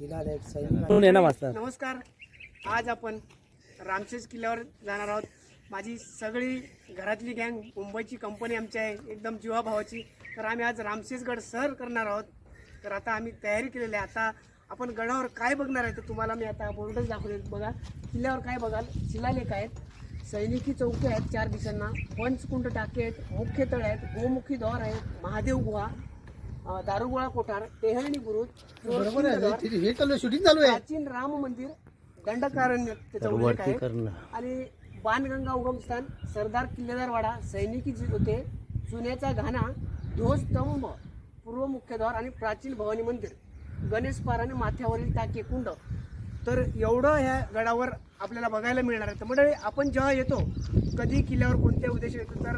म्हणून नमस्कार. आज आपण रामशेज किल्ल्यावर जाणार आहोत. माझी सगळी घरातली गँग मुंबईची कंपनी आमची आहे एकदम जीवाभावाची. तर आम्ही आज रामशेजगड सर करणार आहोत. तर आता आम्ही तयारी केलेली आहे. आता आपण गडावर काय बघणार आहे तर तुम्हाला मी आता बोर्डच दाखवले बघा किल्ल्यावर काय बघाल? शिलालेख आहेत सैनिकी चौकी आहेत चार दिशांना. पंचकुंड टाके आहेत मुख्य तळ आहेत गोमुखी द्वार आहेत महादेव गुहा. दारुगोळा कोठार टेहळणी बुरुज बरोबर आहे द्वार, हे- हे चालू शूटिंग चालू आहे. प्राचीन राम मंदिर दंडकारण्य त्याचा उल्लेख आहे आणि बाणगंगा उगमस्थान सरदार किल्लेदार वाडा सैनिकी जी होते चुन्याचा घाणा ध्वजस्तंभ पूर्व मुख्यद्वार आणि प्राचीन भवानी मंदिर. गणेश पार आणि माथ्यावरील टाके कुंड. तर एवढं ह्या गडावर आपल्याला बघायला मिळणार आहे. तर मंडळी आपण जेव्हा येतो कधी किल्ल्यावर कोणत्या उद्देश येतो तर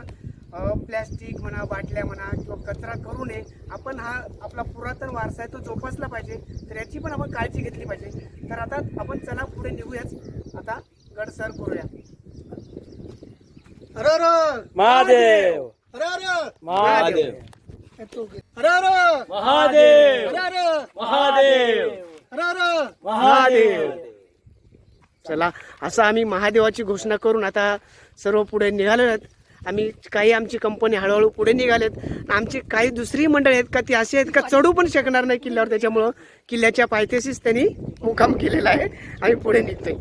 प्लॅस्टिक म्हणा बाटल्या म्हणा किंवा कचरा करू नये. आपण हा आपला पुरातन वारसा आहे तो जोपासला पाहिजे तर याची पण आपण काळजी घेतली पाहिजे. तर आता आपण चला पुढे निघूयाच. आता गड सर करूया. महादेव! महादेव! महादेव! महादेव! महादेव! चला असं आम्ही महादेवाची घोषणा करून आता सर्व पुढे निघालो आहेत आम्ही काही आमची कंपनी हळूहळू पुढे निघालेत. आमची काही दुसरी मंडळी आहेत का ती अशी आहेत का चढू पण शकणार नाही किल्ल्यावर. त्याच्यामुळं किल्ल्याच्या पायथ्याशीच त्यांनी मुकाम केलेला आहे. आम्ही पुढे निघतोय.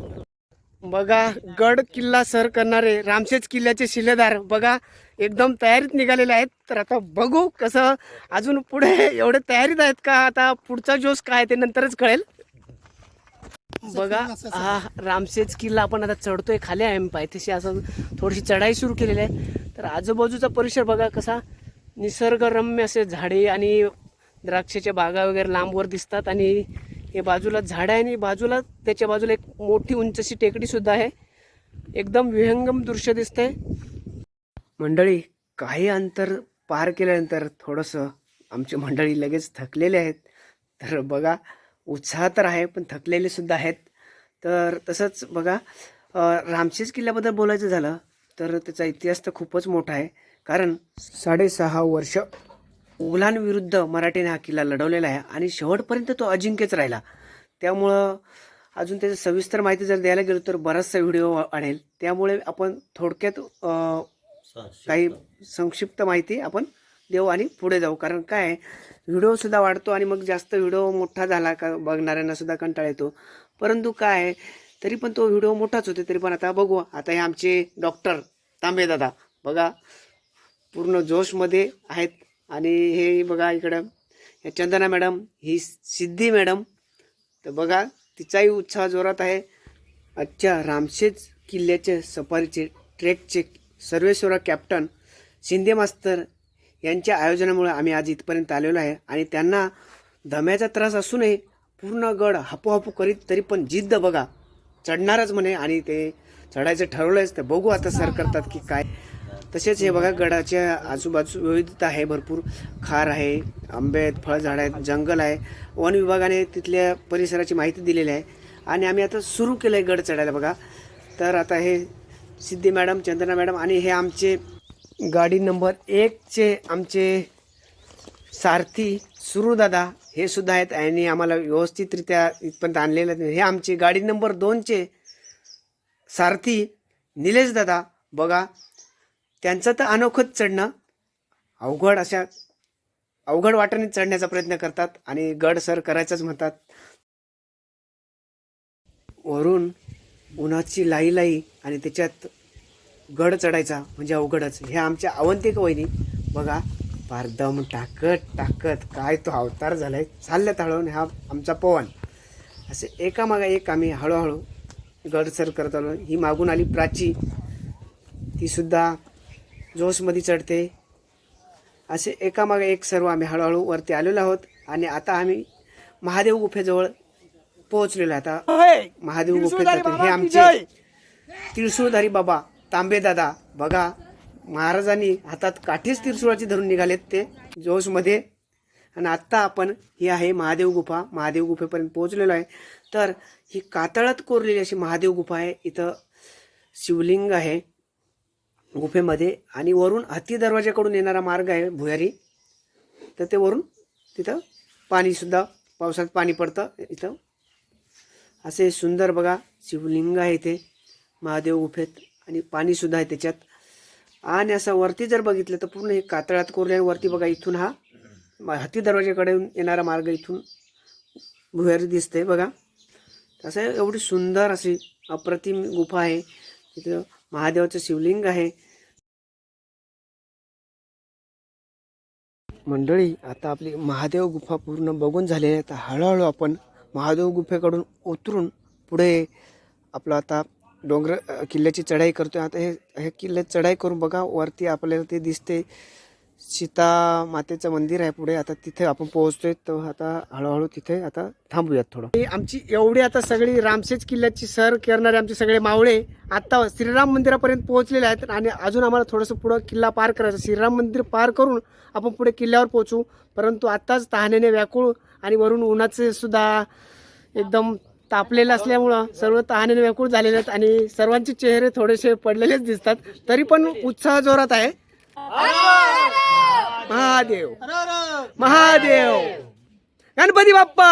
बघा गड किल्ला सर करणारे रामशेज किल्ल्याचे शिलेदार. बघा एकदम तयारीत निघालेले आहेत. तर आता बघू कसं अजून पुढे एवढे तयारीत आहेत का? आता पुढचा जोश काय ते नंतरच कळेल. बघा हा रामशेज किल्ला आपण आता चढतोय खाली आहे पायथ्याशी असं थोडीशी चढाई सुरू केलेली आहे. तर आजूबाजूचा परिसर बघा कसा निसर्गरम्य असे झाडे आणि द्राक्षाच्या बागा वगैरे लांबवर दिसतात आणि हे बाजूला झाडं आहे आणि बाजूला त्याच्या बाजूला एक मोठी उंचशी टेकडी सुद्धा आहे. एकदम विहंगम दृश्य दिसतंय. मंडळी काही अंतर पार केल्यानंतर थोडंसं आमची मंडळी लगेच थकलेले आहेत. तर बघा उत्साह तर आहे पण थकलेले सुद्धा आहेत. तर तसंच बघा रामशेज किल्ल्याबद्दल बोलायचं झालं तर त्याचा इतिहास तर खूपच मोठा आहे. कारण साडेसहा वर्ष मुघलांविरुद्ध मराठीने हा किल्ला लढवलेला आहे आणि शेवटपर्यंत तो अजिंक्यच राहिला. त्यामुळं अजून त्याची सविस्तर माहिती जर द्यायला गेलो तर बराचसा व्हिडिओ आणेल. त्यामुळे आपण थोडक्यात काही संक्षिप्त माहिती आपण देऊ आणि पुढे जाऊ. कारण काय आहे, व्हिडिओसुद्धा वाढतो आणि मग जास्त व्हिडिओ मोठा झाला का बघणाऱ्यांनासुद्धा कंटाळा येतो. परंतु काय आहे, तरी पण तो व्हिडिओ मोठाच होते तरी पण आता बघू. आता हे आमचे डॉक्टर तांबे दादा बघा. पूर्ण जोशमध्ये आहेत. आणि हे बघा इकडं. हे चंदना मॅडम ही सिद्धी मॅडम. तर बघा तिचाही उत्साह जोरात आहे. अच्छा रामशेज किल्ल्याचे सफारीचे ट्रेकचे सर्वेश्वरा कॅप्टन शिंदे मास्तर यांच्या आयोजनामुळे आम्ही आज इथपर्यंत आलेलो आहे. आणि त्यांना दम्याचा त्रास असूनही पूर्ण गड हापूहापू करीत तरी पण जिद्द बघा. चढणारच म्हणे आणि ते चढायचं ठरवलंच तर बघू आता सर करतात की काय. तसेच हे बघा गडाच्या आजूबाजू विविधता आहे भरपूर. खार आहे आंबे आहेत फळझाडं आहेत जंगल आहे. वन विभागाने तिथल्या परिसराची माहिती दिलेली आहे. आणि आम्ही आता सुरू केलं आहे गड चढायला बघा. तर आता हे सिद्धी मॅडम चंदना मॅडम आणि हे आमचे गाडी नंबर एकचे आमचे सारथी सुरूदादा हे सुद्धा आहेत. आणि आम्हाला व्यवस्थितरित्या इथपर्यंत आणलेलं आहे. हे आमचे गाडी नंबर दोनचे सारथी निलेश दादा. बघा त्यांचं तर अनोखंच चढणं. अवघड अशा अवघड वाटाने चढण्याचा प्रयत्न करतात आणि गड सर करायचंच म्हणतात. वरून उन्हाची लाई लाई आणि त्याच्यात गड चढायचा म्हणजे अवघडच. हे आमच्या अवंतिक वहिनी. बघा फार दम टाकत टाकत काय तो अवतार झालाय. चालल्यात हळूहळू हा आमचा पवन. असे एकामागे एक आम्ही हळूहळू गड सर करत आलो. ही मागून आली प्राची. ती सुद्धा जोशमध्ये चढते. असे एकामागे एक सर्व आम्ही हळूहळू वरती आलेलो आहोत. आणि आता आम्ही महादेव गुफेजवळ पोहोचलेलो आहे. आता महादेव गुफेत हे आमचे तिळसूळधारी बाबा. तांबेदादा बघा महाराजांनी हातात काठीच तिरसुळाची धरून निघालेत ते जोशमध्ये. आणि आत्ता आपण ही आहे महादेव गुफा. महादेव गुफेपर्यंत पोहोचलेलो आहे. तर ही कातळात कोरलेली अशी महादेव गुफा आहे. इथं शिवलिंग आहे गुफेमध्ये. आणि वरून हत्ती दरवाजाकडून येणारा मार्ग आहे भुयारी. तर ते वरून तिथं पाणीसुद्धा पावसात पाणी पडतं इथं. असे सुंदर बघा शिवलिंग आहे इथे. महादेव गुफेत आणि पाणीसुद्धा आहे त्याच्यात. आणि असं वरती जर बघितलं तर पूर्ण हे कातळात कोरले वरती बघा इथून हा हत्ती दरवाज्याकडे येणारा मार्ग इथून भुयारी दिसते बघा. असं एवढी सुंदर अशी अप्रतिम गुफा आहे. तिथं महादेवाचं शिवलिंग आहे. मंडळी आता आपली महादेव गुफा पूर्ण बघून झाली आहे. तर हळूहळू आपण महादेव गुफेकडून उतरून पुढे आपलं आता डोंगर किल्ल्याची चढाई करतोय. आता हे हे किल्ले चढाई करून बघा वरती आपल्याला ते दिसते. सीता मातेचं मंदिर आहे पुढे. आता तिथे आपण पोहोचतोय. तर आता हळूहळू तिथे आता थांबूयात थोडं. आमची एवढी आता सगळी रामसेज किल्ल्याची सर करणारे आमचे सगळे मावळे आता श्रीराम मंदिरापर्यंत पोहोचलेले आहेत. आणि अजून आम्हाला थोडंसं पुढं किल्ला पार करायचा श्रीराम मंदिर पार करून आपण पुढे किल्ल्यावर पोहोचू. परंतु आत्ताच तहानेने व्याकुळ आणि वरून उन्हाचे सुद्धा एकदम तापलेलं असल्यामुळं सर्व तहानेने व्याकुळ झालेले आहेत आणि सर्वांचे चेहरे थोडेसे पडलेलेच दिसतात. तरी पण उत्साह जोरात आहे. महादेव. महादेव. गणपती बाप्पा.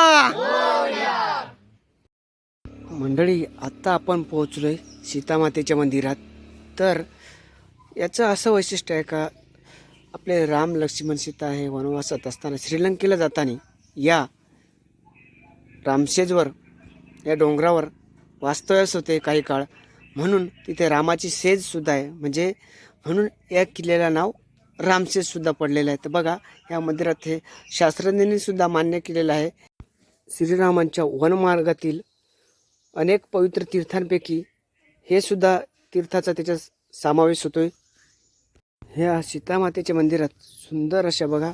मंडळी आत्ता आपण पोहोचलोय सीतामातेच्या मंदिरात. तर याचं असं वैशिष्ट्य आहे का आपले राम लक्ष्मण सीता हे वनवासात असताना श्रीलंकेला जाताना या रामशेजवर या डोंगरावर वास्तव्यास होते काही काळ. म्हणून तिथे रामाची सेजसुद्धा आहे. म्हणजे म्हणून या किल्ल्याला नाव रामसेजसुद्धा पडलेलं आहे. तर बघा या मंदिरात हे शास्त्रज्ञांनीसुद्धा मान्य केलेलं आहे. श्रीरामांच्या वनमार्गातील अनेक पवित्र तीर्थांपैकी हे सुद्धा तीर्थाचा त्याच्यात समावेश होतो आहे ह्या सीतामातेच्या मंदिरात सुंदर अशा बघा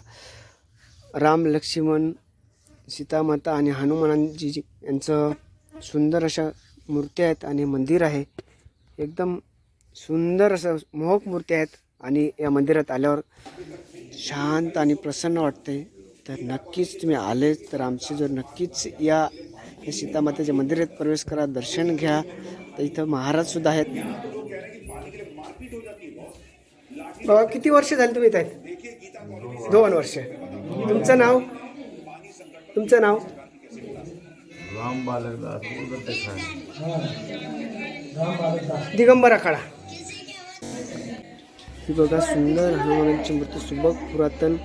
राम लक्ष्मण सीतामाता आणि हनुमानजी जी- यांचं सुंदर अशा मूर्त्या आहेत आणि मंदिर आहे. एकदम सुंदर असं मोहक मूर्ती आहेत आणि या मंदिरात आल्यावर शांत आणि प्रसन्न वाटते. तर नक्कीच तुम्ही आले तर आमचे जर नक्कीच या सीतामातेच्या मंदिरात प्रवेश करा दर्शन घ्या. तर इथं महाराजसुद्धा आहेत. बाबा किती वर्ष झाली तुम्ही इथे दोन वर्ष. तुमचं नाव? तुमचं नाव? राम बालकदास दिगंबर आखाडा ही बघा सुंदर हनुमानांची मूर्ती सुबक पुरातन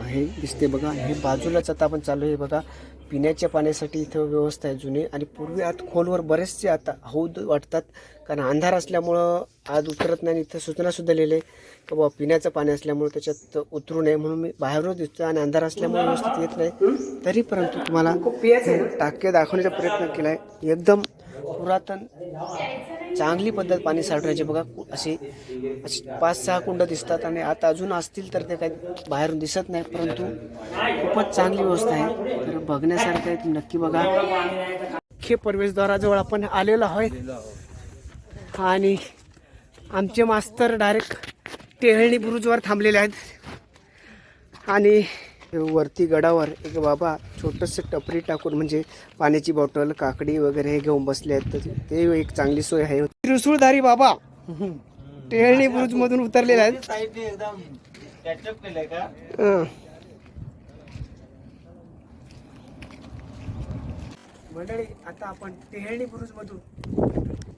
आहे दिसते बघा. हे बाजूलाच आता आपण चालू आहे बघा. पिण्याच्या पाण्यासाठी इथं व्यवस्था आहे जुनी आणि पूर्वी आत खोलवर बरेचसे आता हौद वाटतात. कारण अंधार असल्यामुळं आज उतरत नाही आणि इथं सूचनासुद्धा लिहिले की बाबा पिण्याचं पाणी असल्यामुळे त्याच्यात उतरू नये म्हणून मी बाहेरच दिसतो आणि अंधार असल्यामुळे व्यवस्थित येत नाही. तरी परंतु तुम्हाला टाके दाखवण्याचा प्रयत्न केला आहे एकदम पुरातन चांगली पद्धत पाणी साठवायची बघा असे अशी अशी पाच सहा कुंड दिसतात आणि आता अजून असतील तर ते काही बाहेरून दिसत नाही परंतु खूपच चांगली व्यवस्था आहे. तर बघण्यासारखं आहे तुम्ही नक्की बघा. मुख्य प्रवेशद्वाराजवळ आपण आलेलो आहोत. आणि आमचे मास्तर डायरेक्ट टेहळणी बुरुजवर थांबलेले आहेत. आणि वरती गडावर एक बाबा छोटंसं टपरी टाकून म्हणजे पाण्याची बॉटल काकडी वगैरे हे घेऊन बसले आहेत. तर ते एक चांगली सोय आहे. त्रिसूळधारी बाबा. टेहळणी बुरुज मधून उतरलेले आहेत. मंडळी आता आपण टेहळणी बुरुज मधून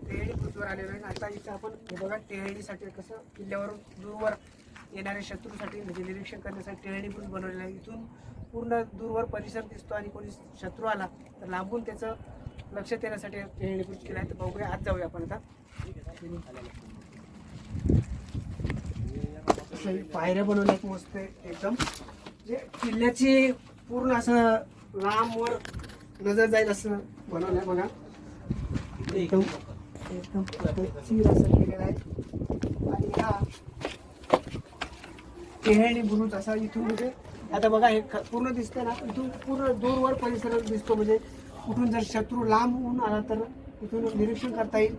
टेहळणी बुरुजवर आलेलो आहे. आता इथं आपण बघा टेहळणीसाठी कसं किल्ल्यावरून दूरवर येणाऱ्या शत्रूसाठी म्हणजे निरीक्षण करण्यासाठी टेळणी पण बनवलेलं आहे. इथून पूर्ण दूरवर परिसर दिसतो आणि कोणी शत्रू आला तर लांबून त्याचं लक्ष देण्यासाठी टेळणी पण केला आहे. तर बघूया आज जाऊया आपण आता. पायऱ्या बनवल्या आहेत मस्त एकदम. जे किल्ल्याची पूर्ण असं लांबवर नजर जाईल असं बनवलंय बघा. एकदम एकदम असं केलेलं आहे. आणि हा टेहळणी बुरुज असा इथून म्हणजे आता बघा हे पूर्ण दिसतंय ना इथून पूर्ण दूरवर परिसर दिसतो म्हणजे कुठून जर शत्रू लांब होऊन आला तर इथून निरीक्षण करता येईल.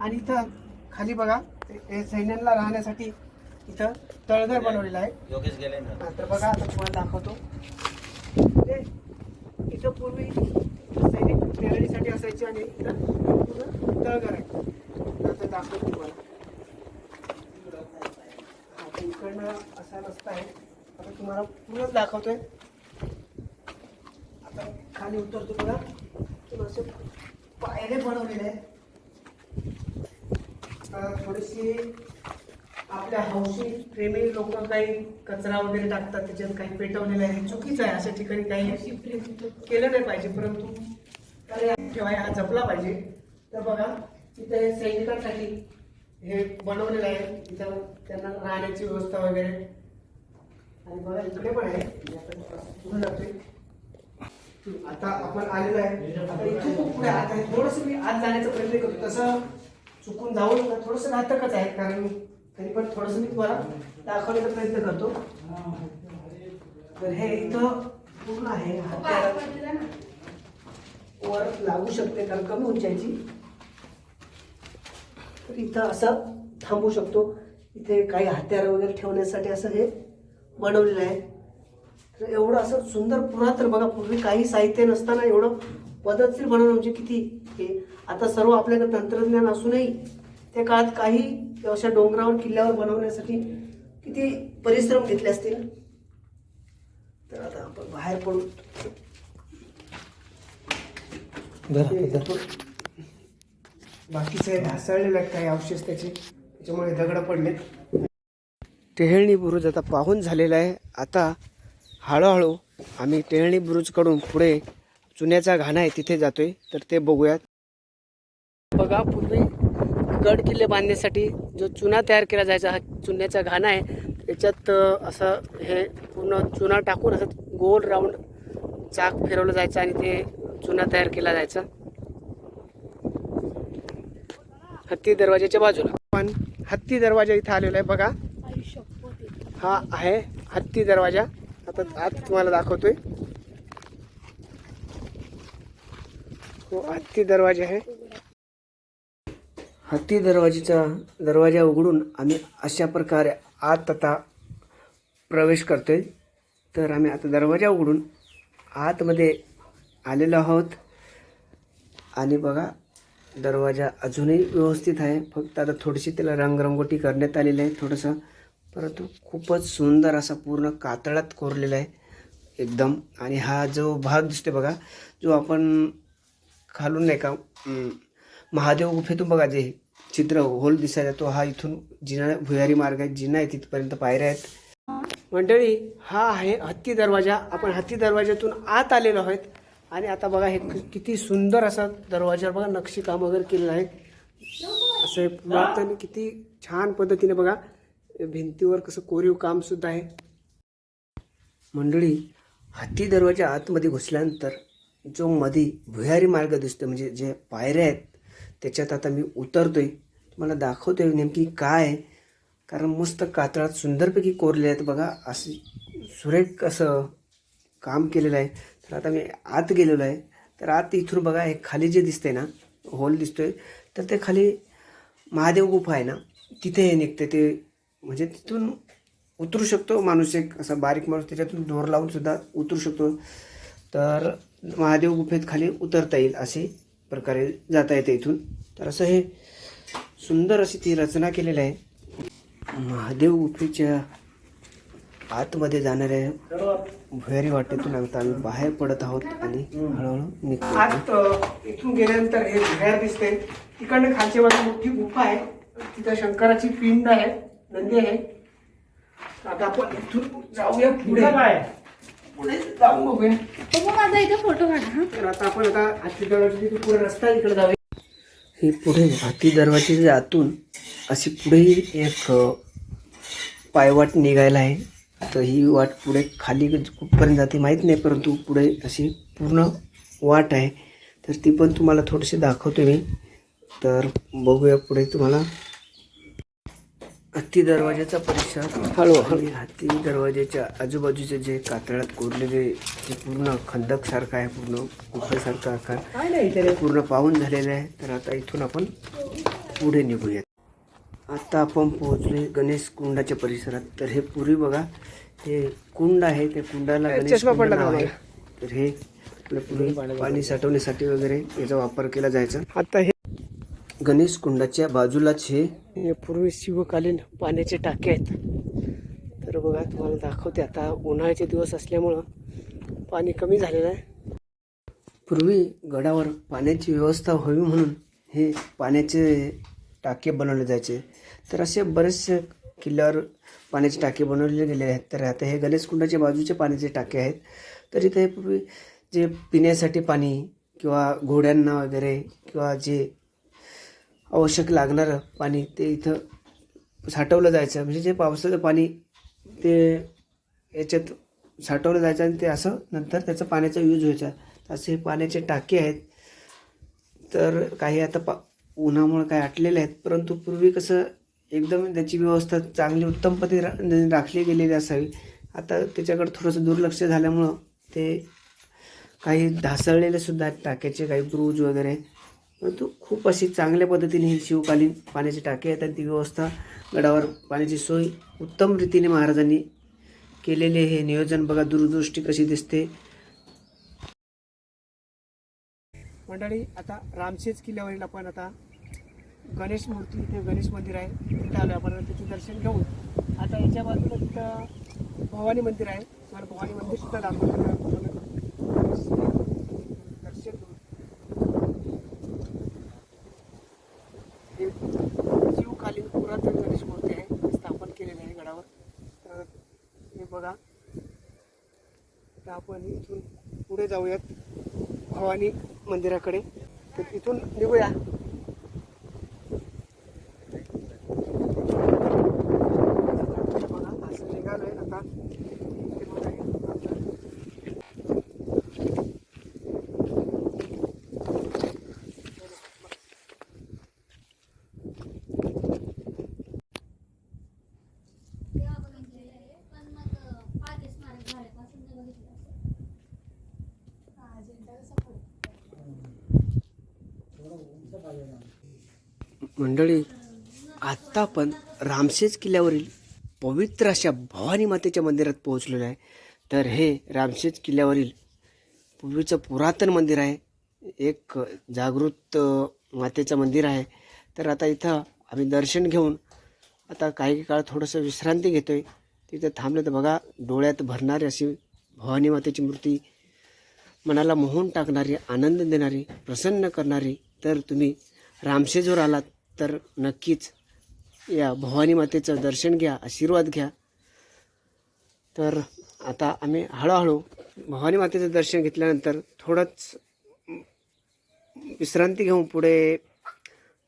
आणि इथं खाली बघा हे- सैन्यांना राहण्यासाठी इथं तळघर बनवलेलं आहे. योगेश गेले ना. तर बघा आता तुम्हाला दाखवतो. इथं पूर्वी सैनिक टेहळीसाठी असायचे आणि इथं पूर्ण तळघर आहे. आता दाखवतो तुम्हाला. इकडनं असा रस्ता आहे. आता तुम्हाला पूर्णच दाखवतोय. आता खाली उतरतो बघा. आतून असे पायरे बनवलेले आहे तर थोडीशी आपल्या हौशी प्रेमी लोक काही कचरा वगैरे टाकतात त्याच्यात काही पेटवलेलं आहे. चुकीचं आहे अशा ठिकाणी काही केलं नाही पाहिजे परंतु ठेवाय हा जपला पाहिजे. तर बघा तिथे सैनिकांसाठी हे बनवलेलं आहे. तिथं त्यांना राहण्याची व्यवस्था वगैरे. आणि बघा इकडे पण आहे. मी आता पुढे जातोय. आता आपण आलेलो आहे. आता इथून खूप पुढे आत आहे. थोडस मी आत जाण्याचा प्रयत्न करतो. तसं चुकून जाऊ नका थोडस घातकच आहे कारण तरी पण थोडस मी तुम्हाला दाखवण्याचा प्रयत्न करतो. तर हे इथं पूर्ण आहे. वर लागू शकते कारण कमी उंचायची तर इथं असं थांबू शकतो. इथे काही हत्यारं वगैरे ठेवण्यासाठी असं हे बनवलेलं आहे. तर एवढं असं सुंदर पुरातन बघा पूर्वी काही साहित्य नसताना एवढं पद्धतशीर बनवणं म्हणजे किती हे. आता सर्व आपल्याकडे तंत्रज्ञान असूनही त्या काळात काही अशा डोंगरावर किल्ल्यावर बनवण्यासाठी किती परिश्रम घेतले असतील? तर आता आपण बाहेर पडू. बाकीचे ढासळलेले आहेत काही अवशेष त्याचे. त्याच्यामुळे दगड पडलेत. टेहळणी बुरुज आता पाहून झालेला आहे. आता हळूहळू आम्ही टेहळणी बुरुजकडून पुढे चुन्याचा घाणा आहे तिथे जातोय. तर ते बघूयात. बघा पूर्वी गड किल्ले बांधण्यासाठी जो चुना तयार केला जायचा हा चुन्याचा घाणा आहे. त्याच्यात असं हे पूर्ण चुना टाकून असं गोल राऊंड चाक फिरवलं जायचं आणि ते चुना तयार केला जायचा. हत्ती दरवाजाच्या बाजूला. पण हत्ती दरवाजा इथं आलेला आहे बघा. हा आहे हत्ती दरवाजा. आता आत तुम्हाला दाखवतोय. हो हत्ती दरवाजा आहे. हत्ती दरवाजेचा दरवाजा उघडून आम्ही अशा प्रकारे आत आता प्रवेश करतोय. तर आम्ही आता दरवाजा उघडून आतमध्ये आलेलो आहोत. आणि बघा दरवाजा अजूनही व्यवस्थित आहे. फक्त आता थोडीशी त्याला रंगरंगोटी करण्यात आलेली आहे थोडंसं. परंतु खूपच सुंदर असा पूर्ण कातळात कोरलेला आहे. एकदम. आणि हा जो भाग दिसतो बघा जो आपण खालून नाही का महादेव गुफेतून बघा जे चित्र होल दिसायला तो हा इथून जिना भुयारी मार्ग आहे. जिना आहे तिथपर्यंत पायऱ्या आहेत. मंडळी हा आहे हत्ती दरवाजा. आपण हत्ती दरवाजातून आत आलेलो आहोत. आणि आता बघा हे किती सुंदर असा दरवाजावर बघा नक्षीकाम वगैरे केलेलं आहे. असं पुरातन किती छान पद्धतीने बघा भिंतीवर कसं कोरीव काम सुद्धा आहे. मंडळी हत्ती दरवाजा आतमध्ये घुसल्यानंतर जो मध्ये भुयारी मार्ग दिसतो म्हणजे जे पायऱ्या आहेत त्याच्यात आता मी उतरतोय. तुम्हाला दाखवतोय नेमकी काय आहे. कारण मस्त कातळात सुंदरपैकी कोरले आहेत बघा असे सुरेख असं काम केलेलं आहे. तर आता मी आत गेलेलो आहे. तर आत इथून बघा हे खाली जे दिसतंय ना होल दिसतोय तर ते खाली महादेव गुफा आहे ना तिथे हे निघते ते म्हणजे तिथून उतरू शकतो माणूस एक असा बारीक माणूस त्याच्यातून दोर लावून सुद्धा उतरू शकतो. तर महादेव गुफेत खाली उतरता येईल असे प्रकारे जाता येते इथून. तर असं हे सुंदर अशी ती रचना केलेली आहे. महादेव गुफेच्या आतमध्ये जाणाऱ्या भुयारी वाटेतून आता आम्ही बाहेर पडत आहोत आणि हळूहळू निघतो आत इथून गेल्यानंतर हे भुयार दिसते तिकडनं खालच्या बाजू मोठी गुफा आहे. तिथं शंकराची पिंड आहे नंदी आहे. आता आपण इथून जाऊया पुढे. पुढे जाऊन बघूया. मग माझा इथे फोटो काढा हा. तर आता आपण आता हाती दरवाजा तिथे पुढे रस्ता आहे, इकडे जाऊया. ही पुढे हाती दरवाजेच्या आतून अशी पुढेही एक पायवाट निघायला आहे. तर ही वाट पुढे खाली कुठपर्यंत जाते माहीत नाही परंतु पुढे अशी पूर्ण वाट आहे. तर ती पण तुम्हाला थोडीशी दाखवतो मी. तर बघूया पुढे तुम्हाला. हत्ती दरवाजाचा परिसर हळूहळू हत्ती दरवाजाच्या आजूबाजूचे जे कातळात कोरलेले जे पूर्ण खंदक सारखं आहे पूर्ण गुफेसारखा आकार पूर्ण पाहून झालेलं आहे. तर आता इथून आपण पुढे निघूयात. आता आपण पोहोचलोय गणेश कुंडाच्या परिसरात. तर हे पूर्वी बघा हे कुंड आहे त्या कुंडाला गणेश कुंड नाव आहे. तर हे आपलं पूर्वी पाणी साठवण्यासाठी वगैरे याचा वापर केला जायचा. आता हे गणेश कुंडाच्या बाजूलाच हे पूर्वी शिवकालीन पाण्याचे टाके आहेत. तर बघा तुम्हाला दाखवते. आता उन्हाळ्याचे दिवस असल्यामुळं पाणी कमी झालेलं आहे. पूर्वी गडावर पाण्याची व्यवस्था व्हावी म्हणून हे पाण्याचे टाके बनवले जायचे. तर असे बरेचसे किल्ल्यावर पाण्याचे टाके बनवले गेले आहेत. तर आता हे गणेशकुंडाच्या बाजूचे पाण्याचे टाके आहेत. तर इथे पूर्वी जे पिण्यासाठी पाणी किंवा घोड्यांना वगैरे किंवा जे आवश्यक लागणारं पाणी ते इथं साठवलं जायचं. म्हणजे जे पावसाचं पाणी ते याच्यात साठवलं जायचं आणि ते असं नंतर त्याचा पाण्याचा यूज व्हायचा. असे पाण्याचे टाके आहेत. तर काही आता पा उन्हामुळे काय आटलेले आहेत. परंतु पूर्वी कसं एकदम त्याची व्यवस्था चांगली उत्तम पद्धती रा राखली गेलेली असावी. आता त्याच्याकडे थोडंसं दुर्लक्ष झाल्यामुळं ते काही ढासळलेले सुद्धा आहेत टाक्याचे काही ब्रूज वगैरे. परंतु खूप अशी चांगल्या पद्धतीने ही शिवकालीन पाण्याची टाकी आहेत आणि ती व्यवस्था गडावर पाण्याची सोय उत्तम रीतीने महाराजांनी केलेले हे नियोजन बघा दूरदृष्टी कशी दिसते. मंडळी आता रामशेज किल्ल्यावरील आपण आता गणेश मूर्ती इथे गणेश मंदिर आहे. तिथे आलो आपण तिथे दर्शन घेऊन. आता याच्या बाजूला तिथं भवानी मंदिर आहे. मला भवानी मंदिर सुद्धा दाखवलं दर्शन घेऊन. हे शिवकालीन पुरातन गणेश मूर्ती आहे. स्थापन केलेली आहे गडावर. तर हे बघा. तर आपण इथून पुढे जाऊयात भवानी मंदिराकडे. तर तिथून निघूया बघा, असं निघालोय आता ते बघा, हे आपलं तेव्हा बघितलेलं आहे पण मग पाच स्मारक झाल्यापासून नाही बघितलं असं. मंडळी आत्ता आपण रामशेज किल्ल्यावरील पवित्र अशा भवानी मातेच्या मंदिरात पोहोचलेलो आहे. तर हे रामशेज किल्ल्यावरील पूर्वीचं पुरातन मंदिर आहे. एक जागृत मातेचं मंदिर आहे. तर आता इथं आम्ही दर्शन घेऊन आता काही काळ थोडंसं विश्रांती घेतो आहे तिथं थांबलं तर बघा डोळ्यात भरणारी अशी भवानी मातेची मूर्ती मनाला मोहून टाकणारी आनंद देणारी प्रसन्न करणारी तर तुम्ही रामशेजवर आलात तर नक्कीच या भवानी मातेचं दर्शन घ्या आशीर्वाद घ्या. तर आता आम्ही हळूहळू भवानी मातेचं दर्शन घेतल्यानंतर थोडंच विश्रांती घेऊन पुढे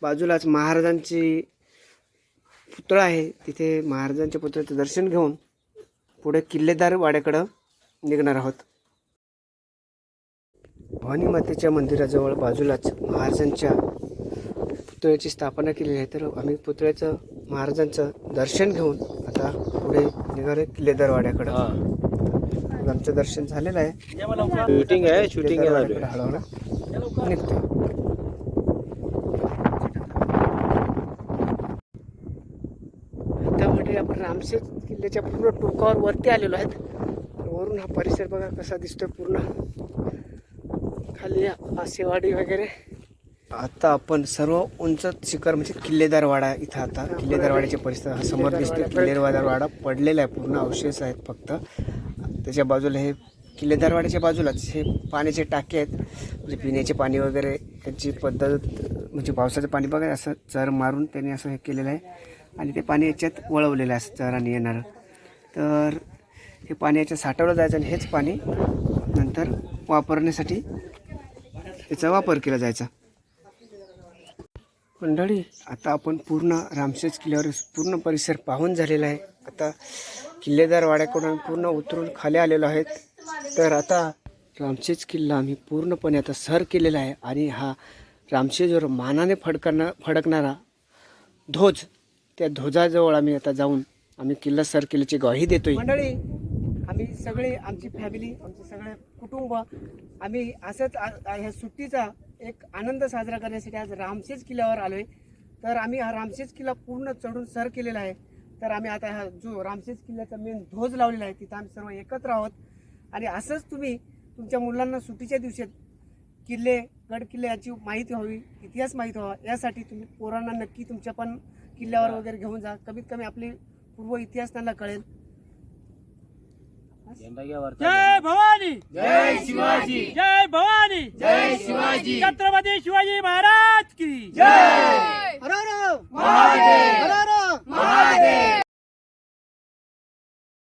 बाजूलाच महाराजांची पुतळा आहे तिथे महाराजांच्या पुतळ्याचं दर्शन घेऊन पुढे किल्लेदार वाड्याकडं निघणार आहोत. भवानी मातेच्या मंदिराजवळ बाजूलाच महाराजांच्या पुतळ्याची स्थापना केलेली आहे. तर आम्ही पुतळ्याचं महाराजांचं दर्शन घेऊन आता पुढे निघाले किल्लेदार वाड्याकडं आमचं दर्शन झालेलं आहे. शूटिंग आहे शूटिंग हळूहळू निघतो आता म्हणजे आपण रामशेज किल्ल्याच्या पूर्ण टोकावर वरती आलेलो आहेत. वरून हा परिसर बघा कसा दिसतोय पूर्ण. खाली आसेवाडी वगैरे. आता आपण सर्व उंच शिखर म्हणजे किल्लेदार वाडा इथं आता. किल्लेदार वाड्याचे परिसर हा समोर दिसतोय. किल्लेदार वाडा पडलेला आहे पूर्ण अवशेष आहेत फक्त. त्याच्या बाजूला हे किल्लेदार वाड्याच्या बाजूलाच हे पाण्याचे टाके आहेत. म्हणजे पिण्याचे पाणी वगैरे याची पद्धत म्हणजे पावसाचं पाणी बघा असं चर मारून त्यांनी असं हे केलेलं आहे. आणि ते पाणी याच्यात वळवलेलं आहे असं चराने येणारं. तर हे पाणी याच्यात साठवलं जायचं आणि हेच पाणी नंतर वापरण्यासाठी याचा वापर केला जायचा. मंडळी आता आपण पूर्ण रामशेज किल्ल्यावर पूर्ण परिसर पाहून झालेला आहे. आता किल्लेदार वाड्याकडून पूर्ण उतरून खाली आलेलो आहेत. तर आता रामशेज किल्ला आम्ही पूर्णपणे आता सर केलेला आहे आणि हा रामशेजवर मानाने फडकणा फडकणारा ध्वज त्या ध्वजाजवळ आम्ही आता जाऊन आम्ही किल्ला सर केल्याची ग्वाही देतोय. मंडळी आम्ही सगळे आमची फॅमिली आमचे सगळे कुटुंब आम्ही असंच ह्या सुट्टीचा एक आनंद साजरा करण्यासाठी आज रामशेज किल्ल्यावर आलोय. तर आम्ही हा रामशेज किल्ला पूर्ण चढून सर केलेला आहे. तर आम्ही आता हा जो रामशेज किल्ल्याचा मेन ध्वज लावलेला आहे तिथं आम्ही सर्व एकत्र आहोत. आणि असंच तुम्ही तुमच्या मुलांना सुट्टीच्या दिवसात किल्ले गड किल्ले याची माहिती व्हावी इतिहास माहीत व्हावा यासाठी तुम्ही पोरांना नक्की तुमच्या पण किल्ल्यावर वगैरे घेऊन जा. कमीत कमी आपली पूर्व इतिहास त्यांना कळेल. जय भवानी! जय शिवाजी! जय भवानी! जय शिवाजी! छत्रपती शिवाजी महाराज की जय! हर महादेव! हर! महादेव!